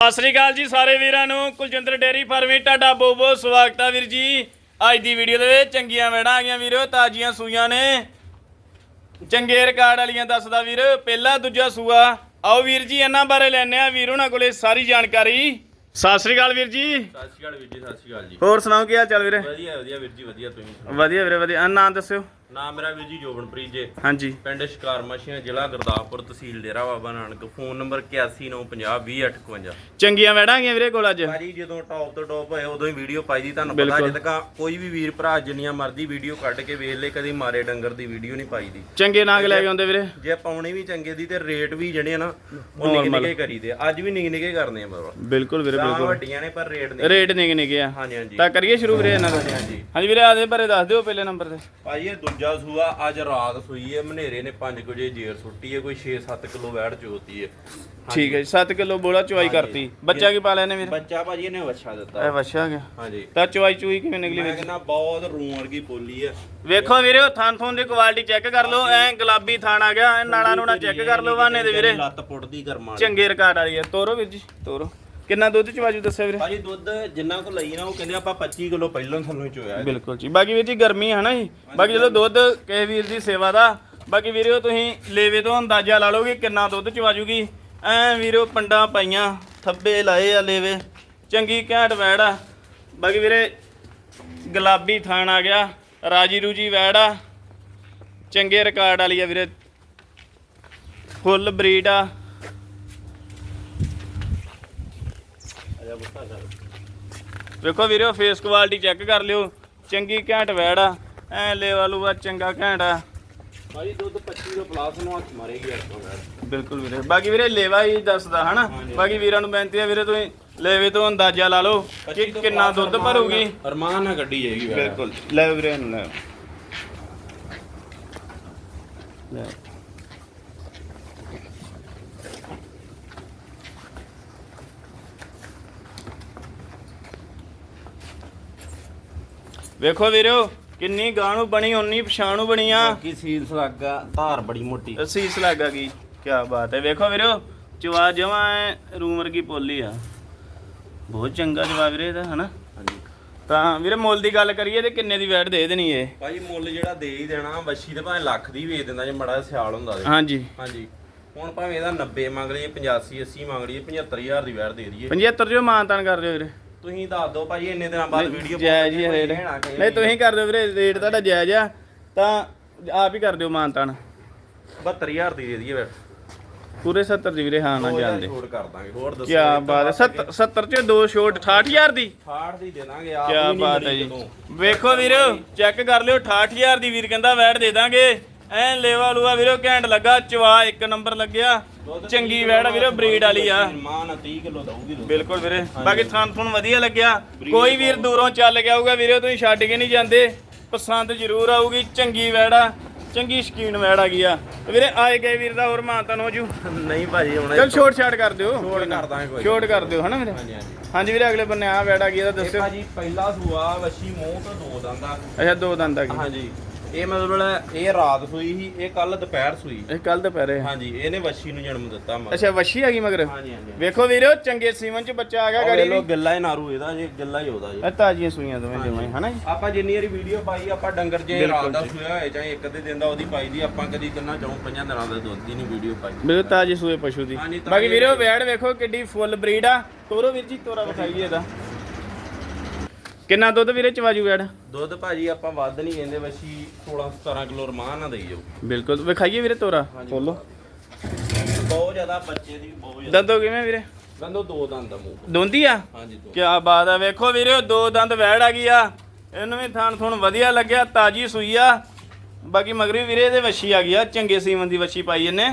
ਸਤਿ ਸ੍ਰੀ ਅਕਾਲ ਜੀ ਸਾਰੇ ਵੀਰਾਂ ਨੂੰ। ਕੁਲਜਿੰਦਰ ਡੇਰੀ ਫਾਰਮੀ ਤੁਹਾਡਾ ਬਹੁਤ ਬਹੁਤ ਸਵਾਗਤ ਆ ਵੀਰ ਜੀ। ਅੱਜ ਦੀ ਵੀਡੀਓ ਦੇ ਵਿੱਚ ਚੰਗੀਆਂ ਵੜਾਂ ਆ ਗਈਆਂ ਵੀਰੋ ਤਾਜ਼ੀਆਂ ਸੂਈਆਂ ਨੇ। ਚੰਗੇ ਰਿਕਾਰਡ ਵਾਲੀਆਂ ਦੱਸਦਾ ਵੀਰ ਪਹਿਲਾ ਦੂਜਾ ਸੂਆ। ਆਓ ਵੀਰ ਜੀ ਇਹਨਾਂ ਬਾਰੇ ਲੈਣੇ ਆ ਵੀਰ ਉਹਨਾਂ ਕੋਲੇ ਸਾਰੀ ਜਾਣਕਾਰੀ। ਸਤਿ ਸ੍ਰੀ ਅਕਾਲ ਵੀਰ ਜੀ। ਸਤਿ ਸ਼੍ਰੀ ਅਕਾਲ ਵੀਰ ਜੀ ਸਤਿ ਸ਼੍ਰੀ ਅਕਾਲ ਜੀ। ਹੋਰ ਸੁਣਾਓ ਕੀ ਹਾਲ ਚਾਲ ਵੀਰੇ? ਵਧੀਆ ਵਧੀਆ ਵੀਰ ਜੀ ਵਧੀਆ ਤੁਸੀਂ। ਵਧੀਆ ਵੀਰੇ ਵਧੀਆ। ਨਾਂ ਦੱਸਿਓ। ਨਾਮ ਮੇਰਾ ਵੀਰ ਜੀ ਜੋਬਨਪ੍ਰੀਤ ਜੇ। ਹਾਂਜੀ। ਪਿੰਡ ਸ਼ਿਕਾਰ ਮਸ਼ੀਆਂ ਜ਼ਿਲ੍ਹਾ ਗੁਰਦਾਸਪੁਰ ਤਹਿਸੀਲ ਡੇਰਾ ਬਾਬਾ ਨਾਨਕ। ਫੋਨ ਨੰਬਰ 8195020851 ਚੰਗੀਆਂ ਵੜਾਂ ਆ ਗਈਆਂ ਵੀਰੇ ਕੋਲ ਅੱਜ। ਭਾਜੀ ਜਦੋਂ ਟੌਪ ਤੋਂ ਟੌਪ ਹੋਏ ਉਦੋਂ ਹੀ ਵੀਡੀਓ ਪਾਈ ਦੀ ਤੁਹਾਨੂੰ ਪਤਾ ਬਿਲਕੁਲ। ਜਿੱਦ ਕਾ ਕੋਈ ਵੀ ਵੀਰ ਭਰਾ ਜਿੰਨੀਆਂ ਮਰਜ਼ੀ ਵੀਡੀਓ ਕੱਢ ਕੇ ਵੇਖ ਲੇ ਕਦੀ ਮਾਰੇ ਡੰਗਰ ਦੀ ਵੀਡੀਓ ਨਹੀਂ ਪਾਈ ਦੀ। ਚੰਗੇ ਨਾਗ ਲੈ ਕੇ ਆਉਂਦੇ ਵੀਰੇ। ਜੇ ਪਾਉਣੇ ਵੀ ਚੰਗੇ ਦੀ ਤੇ ਰੇਟ ਵੀ ਜਿਹੜੇ ਆ ਨਾ ਉਹ ਨਿੱਕੇ ਨਿੱਕੇ ਕਰੀਦੇ ਆ। ਅੱਜ ਵੀ ਨਿੱਕੇ ਨਿੱਕੇ ਕਰਨੇ ਆ ਬਰੋ ਬਿਲਕੁਲ ਵੀਰੇ ਬਿਲਕੁਲ। ਵੱਡੀਆਂ ਨੇ ਪਰ ਰੇਟ ਨਹੀਂ ਰੇਟ ਨਿਕ ਨਿਕੇ ਆ। ਹਾਂਜੀ ਹਾਂਜੀ। ਤਾਂ ਕਰੀਏ ਸ਼ੁਰੂ ਵੀਰੇ ਇਹਨਾਂ ਦਾ। ਹਾਂਜੀ ਹਾਂਜੀ। ਵੀਰੇ ਆਦੇ ਬਾਰੇ ਦੱਸ ਦਿਓ ਪਹਿਲੇ ਨੰਬਰ ਤੇ। ਭਾਈ ਇਹ ਦੂਜਾ ਸੂਆ ਅੱਜ ਰਾਤ ਸੂਈ ਹੈ ਮਨੇਰੇ ਨੇ 5 ਵਜੇ ਜੇਰ ਸੁੱਟੀ ਹੈ ਕੋਈ 6-7 ਕਿਲੋ ਵੈੜ ਚੋਤੀ ਹੈ ਠੀਕ ਹੈ ਜੀ 7 ਕਿਲੋ ਬੋਲਾ ਚੁਆਈ ਕਰਤੀ। ਬੱਚਾ ਕੀ ਪਾ ਲਿਆ ਨੇ ਵੀਰ? ਬੱਚਾ ਭਾਜੀ ਇਹਨੇ ਵੱਛਾ ਦਿੱਤਾ। ਇਹ ਵਛਾ ਗਿਆ। ਹਾਂਜੀ। ਤਾਂ ਚੁਆਈ ਚੂਈ ਕਿਵੇਂ ਨਿਕਲੀ ਮੈਂ ਵਿੱਚ? ਕਹਿੰਦਾ ਬਹੁਤ ਰੂੰ ਵਰਗੀ ਬੋਲੀ ਹੈ ਵੇਖੋ ਵੀਰੇ ਉਹ ਥਣ ਥਣ ਦੀ ਕੁਆਲਿਟੀ ਚੈੱਕ ਕਰ ਲਓ ਐ ਗੁਲਾਬੀ ਥਣ ਆ ਗਿਆ ਐ ਨਾਲਾ ਨੂਣਾ ਚੈੱਕ ਕਰ ਲਓ ਵਾਨੇ ਦੇ ਵੀਰੇ। ਲੱਤ ਪੁੱਟਦੀ ਕਰਮਾਂ। ਚੰਗੇ ਰਿਕਾਰਡ ਵਾਲੀ ਹੈ ਤੋਰੋ ਵੀਰ ਜੀ ਤੋਰੋ। ਕਿੰਨਾ ਦੁੱਧ ਚਵਾਜੂ ਦੱਸਿਆ ਵੀਰੇ? ਭਾਜੀ ਦੁੱਧ ਜਿੰਨਾ ਕੋ ਲਈ ਨਾ ਉਹ ਕਹਿੰਦੇ ਆਪਾਂ 25 ਕਿਲੋ ਪਹਿਲਾਂ ਸਾਨੂੰ ਹੀ ਚੋਇਆ। ਬਿਲਕੁਲ ਜੀ। ਬਾਕੀ ਵੀਰ ਜੀ ਗਰਮੀ ਹੈ ਨਾ ਜੀ। ਬਾਕੀ ਚਲੋ ਦੁੱਧ ਕਿਸੇ ਵੀਰ ਦੀ ਸੇਵਾ ਦਾ ਬਾਕੀ ਵੀਰੋ ਤੁਸੀਂ ਲੇਵੇ ਤੋਂ ਅੰਦਾਜ਼ਾ ਲਾ ਲਓਗੇ ਕਿੰਨਾ ਦੁੱਧ ਚਵਾਜੂਗੀ ਐ ਵੀਰੋ ਪੰਡਾਂ ਪਾਈਆਂ ਥੱਬੇ ਲਾਏ ਆ ਲੇਵੇ। ਚੰਗੀ ਘੈਂਟ ਵੈੜ ਆ। ਬਾਕੀ ਵੀਰੇ ਗੁਲਾਬੀ ਥਾਣ ਆ ਗਿਆ। ਰਾਜੀ ਰੂਜੀ ਵੈੜ ਆ। ਚੰਗੇ ਰਿਕਾਰਡ ਵਾਲੀ ਆ ਵੀਰੇ। ਫੁੱਲ ਬਰੀਡ ਆ। ਵੇਖੋ ਵੀਰੋ ਫੇਸ ਕੁਆਲਿਟੀ ਚੈੱਕ ਕਰ ਲਿਓ। ਚੰਗੀ ਘੈਂਟ ਵੈੜ ਆ। ਐ ਲੇਵਾ ਲੂਆ ਚੰਗਾ ਘੈਂਟ ਆ। ਭਾਜੀ ਦੁੱਧ 25 ਕਿਲੋ ਪਲਾਸ ਨੂੰ ਹੱਥ ਮਾਰੇਗੀ ਆਪਾਂ ਬਿਲਕੁਲ ਵੀਰੇ। ਬਾਕੀ ਵੀਰੇ ਲੇਵਾ ਹੀ ਦੱਸਦਾ ਹਨਾ? ਬਾਕੀ ਵੀਰਾਂ ਨੂੰ ਬੇਨਤੀ ਹੈ ਵੀਰੇ ਤੁਸੀਂ ਲੇਵੇ ਤੋਂ ਅੰਦਾਜ਼ਾ ਲਾ ਲਓ ਕਿ ਕਿੰਨਾ ਦੁੱਧ ਭਰੂਗੀ। ਅਰਮਾਨ ਨਾਲ ਗੱਡੀ ਜਾਏਗੀ ਬਿਲਕੁਲ। ਲੈ ਵੀਰੇ ਇਹਨੂੰ ਲੈ। ਲੈ। ਵੇਖੋ ਵੀਰੋ ਕਿੰਨੀ ਗਾਣੂ ਬਣੀ ਉਨੀ ਪਛਾਣੂ ਬਣੀ ਆ। ਬਾਕੀ ਸੀਲਸ ਲੱਗਾ ਧਾਰ ਬੜੀ ਮੋਟੀ। ਸੀਸ ਲੱਗਾ ਗਈ ਕੀ ਬਾਤ ਹੈ। ਵੇਖੋ ਵੀਰੋ ਜਵਾ ਜਮਾ ਰੂਮਰ ਕੀ ਪੋਲੀ ਆ। ਬਹੁਤ ਚੰਗਾ ਜਵਾਬ ਵੀਰੇ ਇਹਦਾ ਹਨਾ? ਹਾਂਜੀ। ਤਾਂ ਵੀਰੇ ਮੁੱਲ ਦੀ ਗੱਲ ਕਰੀਏ ਤੇ ਕਿੰਨੇ ਦੀ ਵੈਟ ਦੇ ਦੇਣੀ ਇਹ? ਭਾਜੀ ਮੁੱਲ ਜਿਹੜਾ ਦੇ ਹੀ ਦੇਣਾ ਵੱਛੀ ਤੇ ਭਾਵੇਂ ਲੱਖ ਦੀ ਵੇਚ ਦਿੰਦਾ ਜੇ ਮੜਾ ਸਿਆਲ ਹੁੰਦਾ ਤੇ ਹਾਂਜੀ। ਹਾਂਜੀ। ਹੁਣ ਭਾਵੇਂ ਇਹਦਾ 90 ਮੰਗ ਲਈਏ 85 80 ਮੰਗ ਲਈਏ 75000 ਦੀ ਵੈਟ ਦੇ ਦਈਏ। 75 ਜੋ ਮਾਨਤਾਨ ਕਰ ਦਿਓ ਵੀਰੇ। ਤੁਸੀਂ ਦੱਸ ਦਿਓ ਭਾਜੀ ਇੰਨੇ ਦਿਨਾਂ ਬਾਅਦ ਵੀਡੀਓ ਜਾਇਜ਼ ਹੀ ਰੇਟ ਨਹੀਂ ਤੁਸੀਂ ਕਰ ਦਿਓ ਵੀਰੇ ਰੇਟ ਤੁਹਾਡਾ ਜਾਇਜ਼ ਆ ਤਾਂ ਆਪ ਹੀ ਕਰ ਦਿਓ ਮਾਨਤਾਨ 72000 ਦੀ ਦੇ ਦਈਏ ਵੈਟ ਪੂਰੇ 70 ਦੀ ਵੀਰੇ ਹਾਂ ਨਾ ਜਾਂਦੇ ਛੋੜ ਕਰ ਦਾਂਗੇ ਹੋਰ ਦੱਸੋ ਕੀ ਬਾਤ ਹੈ 70 70 ਚ ਦੋ ਛੋਟ 68000 ਦੀ? 60 ਦੀ ਦੇ ਦਾਂਗੇ ਆਪ ਕੀ ਬਾਤ ਹੈ ਜੀ। ਵੇਖੋ ਵੀਰੋ ਚੈੱਕ ਕਰ ਲਿਓ 68000 ਦੀ ਵੀਰ ਕਹਿੰਦਾ ਵੈਟ ਦੇ ਦਾਂਗੇ। ਐ ਲੇਵਾ ਲੂਆ ਵੀਰੋ ਘੈਂਟ ਲੱਗਾ ਚਵਾ ਇੱਕ ਨੰਬਰ ਲੱਗਿਆ। ਚੰਗੀ ਵੈੜ ਆ ਵੀਰੋ ਬਰੀਡ ਵਾਲੀ ਆ। ਮਾਂ ਨਾ 30 ਕਿਲੋ ਦਊਗੀ। ਬਿਲਕੁਲ ਵੀਰੇ ਬਾਕੀ ਥਾਂ ਥੁਣ ਵਧੀਆ ਲੱਗਿਆ। ਕੋਈ ਵੀਰ ਦੂਰੋਂ ਚੱਲ ਗਿਆ ਹੋਊਗਾ ਵੀਰੇ ਤੁਸੀਂ ਛੱਡ ਕੇ ਨਹੀਂ ਜਾਂਦੇ। ਪਸੰਦ ਜ਼ਰੂਰ ਆਊਗੀ ਚੰਗੀ ਵੈੜਾ ਚੰਗੀ ਸ਼ਕੀਨ ਵੈੜ ਆ ਗਈ ਆ। ਵੀਰੇ ਆਏ ਗਏ ਵੀਰ ਦਾ ਹੋਰ ਮਾਨਤਨ ਹੋ ਜੂ। ਨਹੀਂ ਭਾਜੀ ਹੁਣ ਚਲ ਛੋਟ ਛਾਟ ਕਰ ਦਿਓ। ਛੋਟ ਕਰ ਦਾਂਗੇ ਕੋਈ ਛੋਟ ਕਰ ਦਿਓ ਹਨਾ ਵੀਰੇ? ਹਾਂਜੀ ਹਾਂਜੀ। ਹਾਂਜੀ ਵੀਰੇ ਅਗਲੇ ਬੰਨੇ ਆ ਵੈੜ ਆ ਗਈ ਇਹਦਾ ਇਹ ਦੱਸਿਓ। ਭਾਜੀ ਪਹਿਲਾ ਸੂਆ ਵੱਛੀ ਮੂੰਹ ਤੋਂ ਦੋ ਦੰਦਾ ਅੱਛਾ ਦੋ ਦੰਦ ਹਾਂਜੀ। ਇਹ ਮਤਲਬ ਇਹ ਰਾਤ ਸੂਈ ਸੀ ਇਹ ਕੱਲ ਦੁਪਹਿਰ ਸੂਈ। ਇਹ ਕੱਲ ਦੁਪਹਿਰੇ ਹਾਂਜੀ ਇਹਨੇ ਵੱਛੀ ਨੂੰ ਜਨਮ ਦਿੱਤਾ ਮਤਲਬ। ਅੱਛਾ ਵਸ਼ੀ ਆ ਗਈ ਮਗਰ? ਹਾਂਜੀ ਹਾਂਜੀ। ਵੇਖੋ ਵੀਰੇ ਚੰਗੇ ਸੀਮਨ ਚ ਬੱਚਾ ਆ ਗਿਆ ਗਾੜੀ ਲਓ ਗੱਲਾ ਹੀ ਨਾਰੂ ਇਹਦਾ ਜੇ ਗੱਲਾ ਹੀ ਉਹਦਾ ਜੀ। ਇਹ ਤਾਜ਼ੀਆਂ ਸੂਈਆਂ ਦੋਵੇਂ ਜਮਾਂ ਹਨਾ ਜੀ? ਆਪਾਂ ਜਿੰਨੀ ਵਾਰੀ ਵੀਡੀਓ ਪਾਈ ਆਪਾਂ ਡੰਗਰ ਜੇ ਬਿਲਕੁਲ ਰਾਤ ਦਾ ਜੀ। ਸੂਇਆ ਹੋਏ ਚਾਹੇ ਇੱਕ ਅੱਧੇ ਦਿਨ ਦਾ ਉਹਦੀ ਪਾਈ ਦੀ ਆਪਾਂ ਕਦੀ ਤਿੰਨਾਂ ਚੌਂ ਪੰਜਾਂ ਦਿਨਾਂ ਦਾ ਦੁੱਧ ਦੀ ਨਹੀਂ ਵੀਡੀਓ ਪਾਈ। ਮੇਰੇ ਤਾਜੀ ਸੂਏ ਪਸ਼ੂ ਦੀ। ਹਾਂਜੀ, ਤਾਜ਼ੀ ਬਾਕੀ ਵੀਰੇ ਵੈੜ ਵੇਖੋ ਕਿੱਡੀ ਫੁੱਲ ਬਰੀਡ ਆ। ਤੋਰੋ ਵੀਰ ਜੀ ਤੋਰਾ ਵਿਖਾਈਏ ਇਹਦਾ। ਕਿੰਨਾ ਦੁੱਧ ਵੀਰੇ ਚਵਾਜੂ ਵੈੜ? ਦੁੱਧ ਭਾਜੀ ਆਪਾਂ ਵੱਧ ਨਹੀਂ ਕਹਿੰਦੇ ਵਸ਼ੀ 16 17 ਕਿਲੋ ਰਮਾਨ ਨਾ ਦੇਈ ਜਾਓ। ਬਿਲਕੁਲ। ਵਿਖਾਈਏ ਵੀਰੇ ਤੋਰਾ। ਖੋਲੋ। ਬਹੁਤ ਜ਼ਿਆਦਾ ਬੱਚੇ ਦੀ ਬਹੁਤ ਜ਼ਿਆਦਾ। ਦੰਦੋ ਕਿਵੇਂ ਵੀਰੇ। ਗੰਦੋ ਦੋ ਦੰਦ ਦਾ ਮੂੰਹ ਦੋਂਦੀ ਆ? ਹਾਂਜੀ ਦੋ। ਕੀ ਬਾਤ ਆ। ਵੇਖੋ ਵੀਰੇ ਦੋ ਦੰਦ ਵੈੜ ਆ ਗਈ ਆ। ਇਹਨੂੰ ਵੀ ਥਾਣ ਥੁਣ ਵਧੀਆ ਲੱਗਿਆ ਤਾਜੀ ਸੂਈ ਆ। ਬਾਕੀ ਮਗਰੀ ਵੀਰੇ ਇਹਦੇ ਵੱਛੀ ਆ ਗਈ ਆ ਚੰਗੇ ਸੀਮਨ ਦੀ ਵੱਛੀ ਪਾਈ ਇਹਨੇ।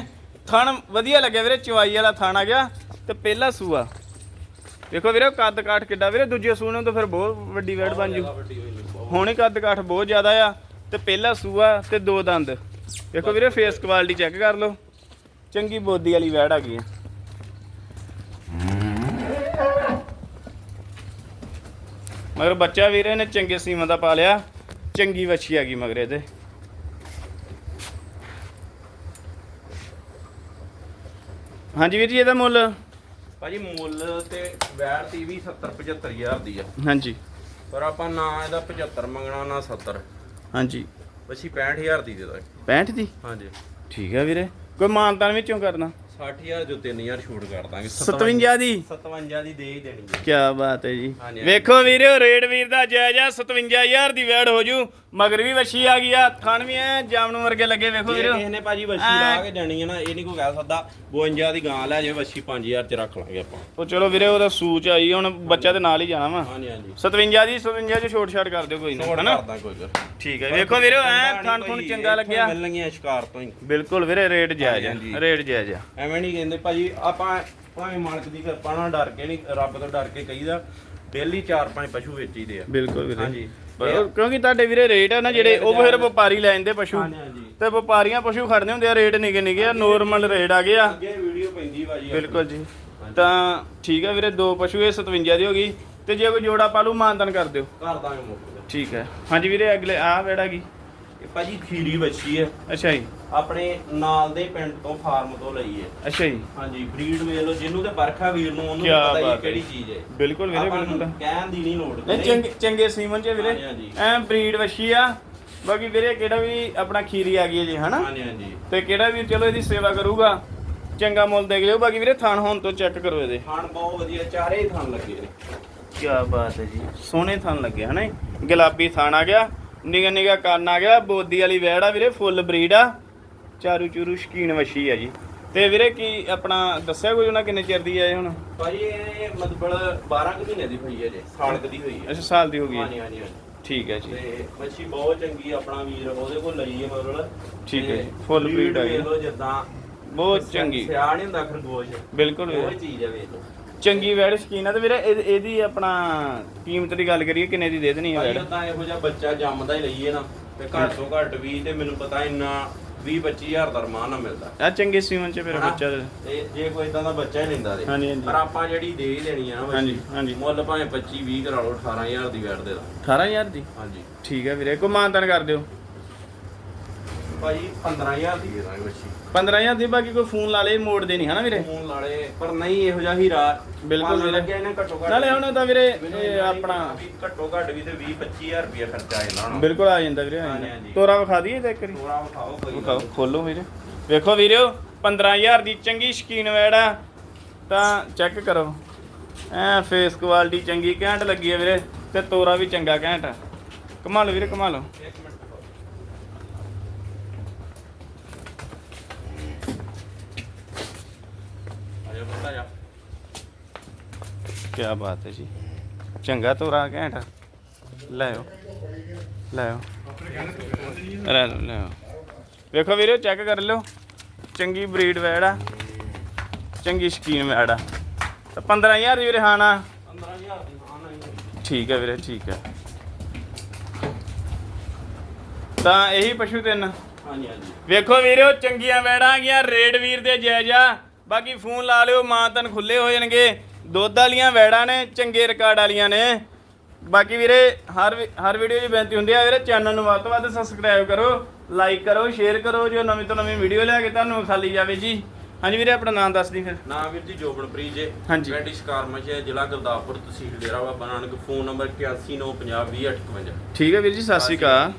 ਥਣ ਵਧੀਆ ਲੱਗਿਆ ਵੀਰੇ ਚਵਾਈ ਵਾਲਾ ਥਣ ਆ ਗਿਆ ਤੇ ਪਹਿਲਾ ਸੂਆ। ਵੇਖੋ ਵੀਰੇ ਕੱਦ ਕਾਠ ਕਿੱਡਾ? ਵੀਰੇ ਦੂਜੇ ਸੂਏ ਨੂੰ ਤਾਂ ਫਿਰ ਬਹੁਤ ਵੱਡੀ ਵੈੜ ਬਣ ਜੂ। ਹੁਣ ਹੀ ਕੱਦ ਕਾਠ ਬਹੁਤ ਜ਼ਿਆਦਾ ਆ ਤੇ ਪਹਿਲਾ ਸੂਆ ਤੇ ਦੋ ਦੰਦ। ਵੇਖੋ ਵੀਰੇ ਫੇਸ ਕੁਆਲਿਟੀ ਚੈੱਕ ਕਰ ਲਓ। ਚੰਗੀ ਬੋਦੀ ਵਾਲੀ ਵੈੜ ਆ ਗਈ। ਆ ਮਗਰ ਬੱਚਾ ਵੀਰੇ ਨੇ ਚੰਗੇ ਸੀਮਾ ਦਾ ਪਾ ਲਿਆ। ਚੰਗੀ ਵੱਛੀ ਆ ਗਈ ਮਗਰ ਇਹਦੇ। ਹਾਂਜੀ ਵੀਰ ਜੀ ਇਹਦਾ ਮੁੱਲ? ਭਾਜੀ ਮੁੱਲ ਤੇ ਵੈੜ ਦੀ ਵੀ 70 75000 ਦੀ ਆ। ਹਾਂਜੀ। ਪਰ ਆਪਾਂ ਨਾ ਇਹਦਾ 75 ਮੰਗਣਾ ਨਾ 70 ਹਾਂਜੀ। ਬੱਚੀ 65000 ਦੀ ਦੇ ਦਾਂਗੇ। 65 ਦੀ? ਹਾਂਜੀ। ਠੀਕ ਹੈ ਵੀਰੇ। ਕੋਈ ਮਾਨਤਾਨ ਵਿੱਚੋਂ ਕਰਨਾ? 60000 ਜੋ 3000 ਛੂਟ ਕਰ ਦਾਂਗੇ। 57 ਦੀ? 57 ਦੀ ਦੇ ਹੀ ਦੇਣੀ ਹੈ। ਕੀ ਬਾਤ ਹੈ ਜੀ। ਵੇਖੋ ਵੀਰੇ ਰੇਡ ਵੀਰ ਦਾ ਜਾਇਜ਼ ਆ 57000 ਦੀ ਵੈੜ ਹੋ ਜੂ। ਮਗਰ ਵੀ ਵੱਛੀ ਆ ਗਈ ਆ ਥਣ ਵੀ ਐ ਜਾਮਨ ਵਰਗੇ ਲੱਗੇ ਵੇਖੋ ਵੀਰੇ। ਕਿਸੇ ਨੇ ਭਾਜੀ ਵੱਛੀ ਲਾ ਕੇ ਜਾਣੀ ਹੈ ਨਾ ਇਹ ਨਹੀਂ ਕੋਈ ਕਹਿ ਸਕਦਾ 52 ਦੀ ਗਾਂ ਲੈ ਜੇ ਵੱਛੀ 5000 ਚ ਰੱਖ ਲਾਂਗੇ ਆਪਾਂ। ਉਹ ਚਲੋ ਵੀਰੇ ਉਹਦਾ ਸੂਚ ਆਈ ਹੁਣ ਬੱਚਾ ਦੇ ਨਾਲ ਹੀ ਜਾਣਾ ਵਾ। ਹਾਂਜੀ ਹਾਂਜੀ। 57 ਦੀ 57 ਚ ਛੋਟ ਛਾਟ ਕਰ ਦਿਓ ਕੋਈ ਨਾ ਹਨਾ? ਕਰਦਾ ਕੋਈ ਗੱਲ ਠੀਕ ਹੈ ਵੇਖੋ ਵੀਰੇ ਐ ਥਣ ਥਣ ਚੰਗਾ ਲੱਗਿਆ। ਮਿਲਣਗੀਆਂ ਸ਼ਿਕਾਰ ਤੋਂ ਹੀ। ਬਿਲਕੁਲ ਵੀਰੇ ਰੇਟ ਜਾਇਜ਼ ਰੇਟ ਜਾਇਜ਼ ਐਵੇਂ ਨਹੀਂ ਕਹਿੰਦੇ। ਭਾਜੀ ਆਪਾਂ ਭਾਵੇਂ ਮਾਲਕ ਦੀ ਕਿਰਪਾ ਨਾਲ ਡਰ ਕੇ ਨਹੀਂ ਰੱਬ ਤੋਂ ਡਰ ਕੇ ਕਹੀਦਾ ਡੇਲੀ 4-5 ਪਸ਼ੂ ਵੇਚੀਦੇ ਆ। ਬਿਲਕੁਲ ਵੀਰੇ। ਹਾਂਜੀ। ਪਰ ਕਿਉਂਕਿ ਤੁਹਾਡੇ ਵੀਰੇ ਰੇਟ ਆ ਨਾ ਜਿਹੜੇ ਉਹ ਫਿਰ ਵਪਾਰੀ ਲੈ ਜਾਂਦੇ ਪਸ਼ੂ। ਹਾਂਜੀ ਹਾਂਜੀ। ਤੇ ਵਪਾਰੀਆਂ ਪਸ਼ੂ ਖੜਦੇ ਹੁੰਦੇ ਆ ਰੇਟ ਨਿੱਕੇ ਨਿੱਕੇ ਆ ਨੋਰਮਲ ਰੇਟ ਆ ਗਏ ਆ। ਅੱਗੇ ਵੀਡੀਓ ਪੈਂਦੀ ਭਾਜੀ। ਬਿਲਕੁਲ ਜੀ। ਤਾਂ ਠੀਕ ਹੈ ਵੀਰੇ ਦੋ ਪਸ਼ੂ ਇਹ 57 ਦੀ ਹੋ ਗਈ। ਤੇ ਜੇ ਕੋਈ ਜੋੜਾ ਪਾਲੂ ਮਾਨਤਨ ਕਰ ਦਿਓ। ਕਰ ਦਾਂਗੇ ਮੁੱਕ ਠੀਕ ਹੈ। ਹਾਂਜੀ ਵੀਰੇ ਅਗਲੇ ਆ ਵੇੜਾ ਕੀ? ਇਹ ਭਾਜੀ ਖੀਰੀ ਬੱਚੀ ਹੈ। ਅੱਛਾ ਜੀ। ਆਪਣੇ ਨਾਲ ਦੇ ਪਿੰਡ ਤੋਂ ਫਾਰਮ ਤੋਂ ਲਈ ਹੈ ਅੱਛਾ ਜੀ। ਹਾਂਜੀ ਬਰੀਡ ਵੇਖ ਲਓ ਜਿਹਨੂੰ ਤੇ ਬਰਖਾ ਵੀਰ ਨੂੰ ਉਹਨੂੰ ਕਿਆ ਪਤਾ ਹੀ ਹੈ ਬਾਤ ਹੈ। ਕਿਹੜੀ ਚੀਜ਼ ਹੈ। ਬਿਲਕੁਲ ਵੀਰੇ ਆਪਾਂ ਬਿਲਕੁਲ। ਕਹਿਣ ਦੀ ਨਹੀਂ ਲੋੜ ਨਹੀਂ ਚੰਗੇ ਚੰਗੇ ਸੀਮਨ ਚ ਵੀਰੇ। ਹਾਂਜੀ, ਹਾਂਜੀ। ਐ ਬਰੀਡ ਵਸ਼ੀ ਆ। ਬਾਕੀ ਵੀਰੇ ਕਿਹੜਾ ਵੀ ਆਪਣਾ ਖੀਰੀ ਆ ਗਈ ਹੈ ਜੀ ਹਨਾ? ਹਾਂਜੀ ਹਾਂਜੀ। ਤੇ ਕਿਹੜਾ ਵੀ ਚਲੋ ਇਹਦੀ ਸੇਵਾ ਕਰੂਗਾ। ਚੰਗਾ ਮੁੱਲ ਦੇ ਕੇ ਜਾਓ। ਬਾਕੀ ਵੀਰੇ ਥਣ ਹੋਣ ਤੋਂ ਚੈੱਕ ਕਰੋ ਇਹਦੇ। ਖਾਣ ਬਹੁਤ ਵਧੀਆ ਚਾਰੇ ਹੀ ਥਣ ਲੱਗੇ ਨੇ। ਕੀ ਬਾਤ ਹੈ ਜੀ। ਸੋਹਣੇ ਥਣ ਲੱਗੇ ਹਨਾ? ਗੁਲਾਬੀ ਥਣ ਆ ਗਿਆ। ਨਿਗਾ ਨਿਗਾ ਕੰਨ ਆ ਗਿਆ ਬੋਦੀ ਵਾਲੀ ਵੈੜ ਆ ਵੀਰੇ ਫੁੱਲ ਬਰੀਡ ਆ। ਚਾਰੂ ਚੂਰੂ ਸ਼ਕੀਨ ਵਸ਼ੀ ਆ ਜੀ। ਤੇ ਵੀਰੇ ਕੀ ਆਪਣਾ ਦੱਸਿਆ ਕੋਈ ਉਹਨਾਂ ਕਿੰਨੇ ਚਿਰ ਦੀ ਆ ਇਹ ਹੁਣ? ਭਾਜੀ ਇਹ ਮਤਲਬ 12 ਕੁ ਮਹੀਨੇ ਦੀ ਹੋਈ ਹੈ ਜੇ ਸਾਲ ਕੁ ਦੀ ਹੋਈ ਹੈ ਅੱਛਾ ਸਾਲ ਦੀ ਹੋ ਗਈ ਹਾਂਜੀ ਹੈ। ਹਾਂਜੀ ਹਾਂਜੀ। ਠੀਕ ਹੈ ਜੀ। ਤੇ ਮੱਛੀ ਬਹੁਤ ਚੰਗੀ ਆ, ਆਪਣਾ ਵੀਰ ਉਹਦੇ ਕੋਲ ਲਈ ਹੈ ਮਤਲਬ। ਠੀਕ ਹੈ ਤੇ ਜੀ, full breed ਆ ਗਈ। ਵੇਖ ਲਓ ਜਿੱਦਾਂ ਬਹੁਤ ਚੰਗੀ। ਸਿਆਣ ਨਹੀਂ ਹੁੰਦਾ ਖਰਗੋਸ਼। ਬਿਲਕੁਲ ਉਹ ਵੀਰੇ। ਚੀਜ਼ ਹੈ ਵੇਖ ਲਓ। ਚੰਗੀ ਵੈੜ ਸ਼ਕੀਨ ਆ ਤੇ ਵੀਰੇ ਇਹ- ਇਹਦੀ ਆਪਣਾ ਕੀਮਤ ਦੀ ਗੱਲ ਕਰੀਏ ਕਿੰਨੇ ਦੀ ਦੇ ਦੇਣੀ ਹੈ ਵੈੜ? ਤਾਂ ਇਹੋ ਜਿਹਾ ਬੱਚਾ ਜੰਮਦਾ ਹੀ ਲਈਏ ਨਾ ਤੇ ਘੱਟ ਤੋਂ ਘੱਟ ਵੀ ਤੇ ਮੈਨੂੰ ਪਤਾ ਇੰਨਾ 20 25000 ਦਾ ਰਮਾਨ ਨਾ ਮਿਲਦਾ। ਆ ਚੰਗੇ ਸੀਮਨ ਚ ਫਿਰ ਹਨਾ? ਬੱਚਾ ਤੇ। ਜੇ ਕੋਈ ਇਦਾਂ ਦਾ ਬੱਚਾ ਹੀ ਲੈਂਦਾ ਦੇ ਹਾਂਜੀ, ਹਾਂਜੀ। ਪਰ ਆਪਾਂ ਜਿਹੜੀ ਦੇ ਹੀ ਦੇਣੀ ਆ ਨਾ ਬੱਚੀ, ਹਾਂਜੀ, ਹਾਂਜੀ। ਮੁੱਲ ਭਾਵੇਂ 25 20 ਕਰਾ ਲਓ 18000 ਦੀ ਵੈਟ ਦੇ ਦਾ। 18000 ਦੀ? ਹਾਂਜੀ। ਠੀਕ ਹੈ ਵੀਰੇ ਕੋ ਮਾਨਤਨ ਕਰ ਦਿਓ। ਭਾਜੀ 15000 ਦੀ ਦੇ ਦਾਂਗੇ ਬੱਚੀ। 15000 ਦੀ ਬਾਕੀ ਕੋਈ ਫੋਨ ਲਾ ਲੇ ਮੋੜ ਦੇ ਨਹੀਂ ਹਨਾ ਵੀਰੇ? ਫੋਨ ਲਾਲੇ ਪਰ ਨਹੀਂ ਇਹੋ ਜਿਹਾ ਹੀਰਾ। ਬਿਲਕੁਲ ਵੀਰੇ। ਲੱਗਿਆ ਇਹਨੇ ਘੱਟੋ ਘੱਟ। ਨਾਲੇ ਹੁਣ ਤਾਂ ਵੀਰੇ ਮੈਨੂੰ ਇਹ ਇੰਨਾ ਆਪਣਾ ਵੀ ਘੱਟੋ ਘੱਟ ਵੀ ਤੇ 20 25000 ਰੁਪਏ ਖਰਚਾ ਇਹਨਾਂ ਨੂੰ ਬਿਲਕੁਲ ਆ ਜਾਂਦਾ ਵੀਰੇ ਆ ਹਾਂਜੀ, ਜਾਂਦਾ। ਹਾਂਜੀ। ਤੋਰਾ ਵਿਖਾ ਦਈਏ ਤੇ ਇੱਕ ਵਾਰੀ। ਥੋੜਾ ਵਿਖਾਓ ਕੋਈ ਖੋਲੋ ਵੀਰੇ। ਵੇਖੋ ਵੀਰਿਓ 15000 ਦੀ ਚੰਗੀ ਸ਼ਕੀਨ ਵੈੜ ਤਾਂ ਚੈੱਕ ਕਰੋ। ਐ ਫੇਸ ਕੁਆਲਿਟੀ ਚੰਗੀ ਘੈਂਟ ਲੱਗੀ ਹੈ ਵੀਰੇ ਤੇ ਤੋਰਾ ਵੀ ਚੰਗਾ ਘੈਂਟ ਆ। ਲਓ ਵੀਰੇ ਲਓ ਇੱਕ ਮਿੰਟ ਰੁਕੋ। ਆ ਜਾ ਬੰਦਾ ਜਾ ਕੀ ਬਾਤ ਹੈ ਜੀ। ਚੰਗਾ ਤੋਰਾ ਘੈਂਟ। ਆ। ਲੈ ਆਓ। ਲੈ ਲਓ ਲੈ ਆਓ। ਵੇਖੋ ਵੀਰੇ ਚੈੱਕ ਕਰ ਲਿਓ। ਚੰਗੀ ਬਰੀਡ ਵੈੜ ਆ। ਚੰਗੀ ਸ਼ਕੀਨ ਵੈੜ ਆ। ਤਾਂ 15000 ਦੀ ਵੀਰੇ ਹਾਣਾ 15000 ਦੀ ਹਾਂ ਨਹੀਂ ਠੀਕ ਹੈ ਵੀਰੇ ਠੀਕ ਹੈ। ਤਾਂ ਇਹੀ ਪਸ਼ੂ ਤਿੰਨ। ਹਾਂਜੀ ਹਾਂਜੀ। ਵੇਖੋ ਵੀਰੋ ਚੰਗੀਆਂ ਵੈੜਾਂ ਆ ਗਈਆਂ। ਰੇਡ ਵੀਰ ਦੇ ਜਾਇਜ਼ਾ। ਬਾਕੀ ਫੋਨ ਲਾ ਲਿਓ ਮਾਂ ਤਨ ਖੁੱਲੇ ਹੋ ਜਾਣਗੇ। ਦੁੱਧ ਵਾਲੀਆਂ ਵੈੜਾਂ ਨੇ ਚੰਗੇ ਰਿਕਾਰਡ ਵਾਲੀਆਂ ਨੇ। ਬਾਕੀ ਵੀਰੇ ਹਰ ਹਰ ਵੀਡੀਓ 'ਚ ਬੇਨਤੀ ਹੁੰਦੀ ਆ ਵੀਰੇ ਚੈਨਲ ਨੂੰ ਵੱਧ ਤੋਂ ਵੱਧ ਸਬਸਕ੍ਰਾਈਬ ਕਰੋ ਲਾਈਕ ਕਰੋ ਸ਼ੇਅਰ ਕਰੋ ਜੋ ਨਵੀਂ ਤੋਂ ਨਵੀਂ ਵੀਡੀਓ ਲਿਆ ਕੇ ਤੁਹਾਨੂੰ ਖਾਲੀ ਜਾਵੇ ਜੀ। ਹਾਂਜੀ ਵੀਰੇ ਆਪਣਾ ਨਾਮ ਦੱਸ ਦੀ ਫਿਰ। ਨਾਮ ਵੀਰ ਜੀ ਜੋਬਨਪ੍ਰੀਤ ਜੇ। ਹਾਂਜੀ। ਪਿੰਡ ਸ਼ਿਕਾਰਮਸ਼ ਹੈ ਜ਼ਿਲ੍ਹਾ ਗੁਰਦਾਸਪੁਰ ਤਹਿਸੀਲ ਡੇਰਾ ਬਾਬਾ ਨਾਨਕ ਫੋਨ ਨੰਬਰ 8195020851 ਠੀਕ ਹੈ ਵੀਰ ਜੀ ਸਤਿ ਸ਼੍ਰੀ ਅਕਾਲ।